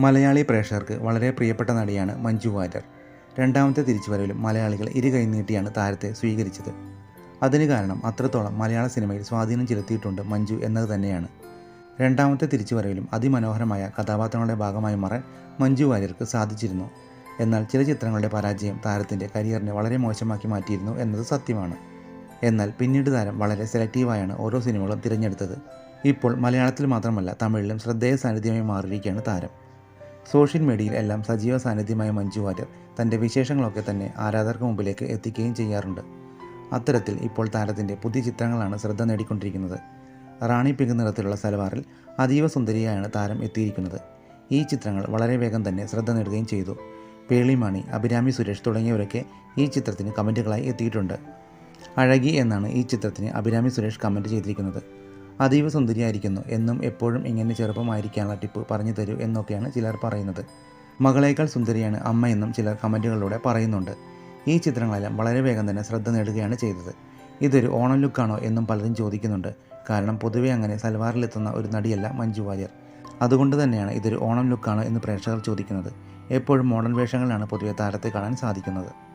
മലയാളി പ്രേക്ഷകർക്ക് വളരെ പ്രിയപ്പെട്ട നടിയാണ് മഞ്ജു വാര്യർ. രണ്ടാമത്തെ തിരിച്ചുവരവിലും മലയാളികൾ ഇരു കൈനീട്ടിയാണ് താരത്തെ സ്വീകരിച്ചത്. അതിന് കാരണം അത്രത്തോളം മലയാള സിനിമയിൽ സ്വാധീനം ചെലുത്തിയിട്ടുണ്ട് മഞ്ജു എന്നത് തന്നെയാണ്. രണ്ടാമത്തെ തിരിച്ചുവരവിലും അതിമനോഹരമായ കഥാപാത്രങ്ങളുടെ ഭാഗമായി മാറാൻ മഞ്ജു വാര്യർക്ക് സാധിച്ചിരുന്നു. എന്നാൽ ചില ചിത്രങ്ങളുടെ പരാജയം താരത്തിന്റെ കരിയറിനെ വളരെ മോശമാക്കി മാറ്റിയിരുന്നു എന്നത് സത്യമാണ്. എന്നാൽ പിന്നീട് താരം വളരെ സെലക്റ്റീവായാണ് ഓരോ സിനിമകളും തിരഞ്ഞെടുത്തത്. ഇപ്പോൾ മലയാളത്തിൽ മാത്രമല്ല തമിഴിലും ശ്രദ്ധേയ സാന്നിധ്യമായി മാറിയിരിക്കുകയാണ് താരം. സോഷ്യൽ മീഡിയയിൽ എല്ലാം സജീവ സാന്നിധ്യമായ മഞ്ജു വാര്യർ തന്റെ വിശേഷങ്ങളൊക്കെ തന്നെ ആരാധകർക്ക് മുമ്പിലേക്ക് എത്തിക്കുകയും ചെയ്യാറുണ്ട്. അത്തരത്തിൽ ഇപ്പോൾ താരത്തിന്റെ പുതിയ ചിത്രങ്ങളാണ് ശ്രദ്ധ നേടിക്കൊണ്ടിരിക്കുന്നത്. റാണി പിങ്ക് നിറത്തിലുള്ള സലവാറിൽ അതീവ സുന്ദരിയായാണ് താരം എത്തിയിരിക്കുന്നത്. ഈ ചിത്രങ്ങൾ വളരെ വേഗം തന്നെ ശ്രദ്ധ നേടുകയും ചെയ്തു. പേളിമാണി അഭിരാമി സുരേഷ് തുടങ്ങിയവരൊക്കെ ഈ ചിത്രത്തിന് കമന്റുകളായി എത്തിയിട്ടുണ്ട്. അഴകി എന്നാണ് ഈ ചിത്രത്തിന് അഭിരാമി സുരേഷ് കമന്റ് ചെയ്തിരിക്കുന്നത്. അതീവ സുന്ദരിയായിരിക്കുന്നു എന്നും എപ്പോഴും ഇങ്ങനെ ചെറുപ്പമായിരിക്കാനുള്ള ടിപ്പ് പറഞ്ഞു തരൂ എന്നൊക്കെയാണ് ചിലർ പറയുന്നത്. മകളേക്കാൾ സുന്ദരിയാണ് അമ്മ എന്നും ചിലർ കമന്റുകളിലൂടെ പറയുന്നുണ്ട്. ഈ ചിത്രങ്ങളെല്ലാം വളരെ വേഗം തന്നെ ശ്രദ്ധ നേടുകയാണ് ചെയ്തത്. ഇതൊരു ഓണം ലുക്കാണോ എന്നും പലരും ചോദിക്കുന്നുണ്ട്. കാരണം പൊതുവെ അങ്ങനെ സൽവാറിലെത്തുന്ന ഒരു നടിയല്ല മഞ്ജു വാര്യർ. അതുകൊണ്ട് തന്നെയാണ് ഇതൊരു ഓണം ലുക്കാണോ എന്ന് പ്രേക്ഷകർ ചോദിക്കുന്നത്. എപ്പോഴും മോഡേൺ വേഷങ്ങളിലാണ് പൊതുവെ താരത്തെ കാണാൻ സാധിക്കുന്നത്.